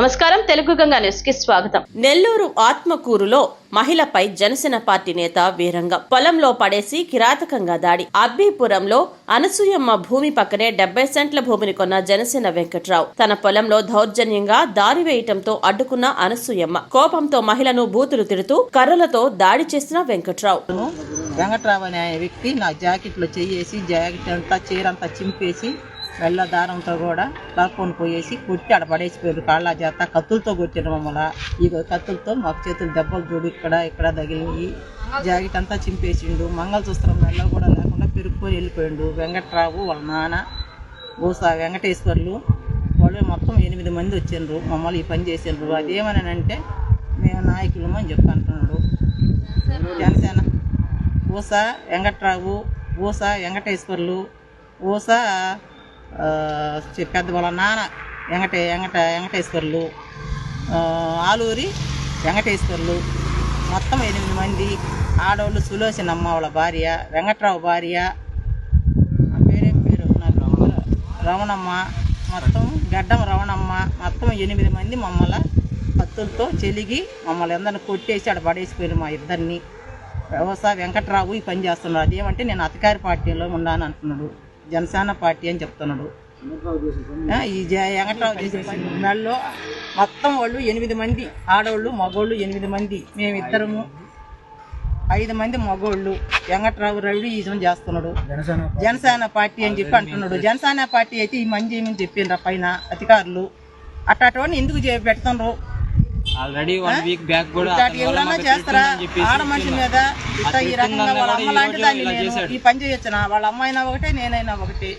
నమస్కారం తెలుగు గంగా న్యూస్కి స్వాగతం. నెల్లూరు ఆత్మకూరులో మహిళపై జనసేన పార్టీ నేత వీరంగం. పొలంలో పడేసి కిరాతకంగా దాడి. అబ్బీపురంలో అనసూయమ్మ భూమి పక్కనే డెబ్బై సెంట్ల భూమిని కొన్న జనసేన వెంకట్రావు. తన పొలంలో దౌర్జన్యంగా దారి వేయటంతో అడ్డుకున్న అనసూయమ్మ. కోపంతో మహిళను బూతులు తిడుతూ కర్రలతో దాడి చేసిన వెంకట్రావు. వెంకట్రావు అనే వ్యక్తి నా జాకెట్లో చెయ్యేసి జాకెట్ అంతా చీర అంతా చింపేసి వెళ్ళ దారంతో కూడా లాక్కొని పోయేసి కొట్టి ఆడ పడేసిపోయారు. కాళ్ళ చేత కత్తులతో కొట్టారు మమ్మల్ని. ఇక కత్తులతో మాకు చేతులు దెబ్బలు చూడు ఇక్కడ ఇక్కడ తగిలినాయి జాకెట్ అంతా చింపేసిండు. మంగళసూత్రం మెల్ల కూడా లేకుండా పెరుక్కొని వెళ్ళిపోయిండు. వెంకట్రావు వాళ్ళ నాన్న ఊసా వెంకటేశ్వర్లు వాళ్ళు మొత్తం ఎనిమిది మంది వచ్చిండ్రు మమ్మల్ని ఈ పని చేసిండ్రు. అదేమనంటే మేము నాయకులము అని చెప్పి అంటున్నాడు. జనసేన. ఊస వెంకట్రావు ఊస వెంకటేశ్వర్లు ఊస పెద్ద వాళ్ళ నాన్న వెంకట వెంకట వెంకటేశ్వర్లు ఆలూరి వెంకటేశ్వర్లు. మొత్తం ఎనిమిది మంది. ఆడవాళ్ళు సులోచనమ్మ వాళ్ళ భార్య వెంకట్రావు భార్య. పేరేం పేరు? నాకు రమణమ్మ. మొత్తం గడ్డం రమణమ్మ. మొత్తం ఎనిమిది మంది మమ్మల్ని కత్తులతో చెలిగి మమ్మల్ని అందరిని కొట్టేసి ఆడ పడేసిపోయారు మా ఇద్దరిని. వ్యవసాయ వెంకట్రావు ఈ పని చేస్తున్నాడు. అదేమంటే నేను అధికార పార్టీలో ఉన్నాను అంటున్నాడు. జనసేన పార్టీ అని చెప్తున్నాడు. ఈ వెంకట్రావు చేసే మెడలో మొత్తం వాళ్ళు ఎనిమిది మంది ఆడవాళ్ళు మగోళ్ళు ఎనిమిది మంది మేమిద్దరము. ఐదు మంది మగోళ్ళు. వెంకట్రావు రవి ఈజం చేస్తున్నాడు. జనసేన పార్టీ. అని చెప్పి అంటున్నాడు. జనసేన పార్టీ అయితే ఈ మంది ఏమని చెప్పిండ్రు పైన అధికారులు? అట్టటువంటి ఎందుకు పెడుతుండ్రు ఆల్రెడీ వన్ వీక్ బ్యాక్ కూడా ఎవరన్నా చేస్తారా? ఆడ మనిషి మీద ఈ రకంగా వాళ్ళ అమ్మ లాంటి దాన్ని నేను ఈ పని చేయొచ్చునా? వాళ్ళ అమ్మాయినా ఒకటే నేనైనా ఒకటి.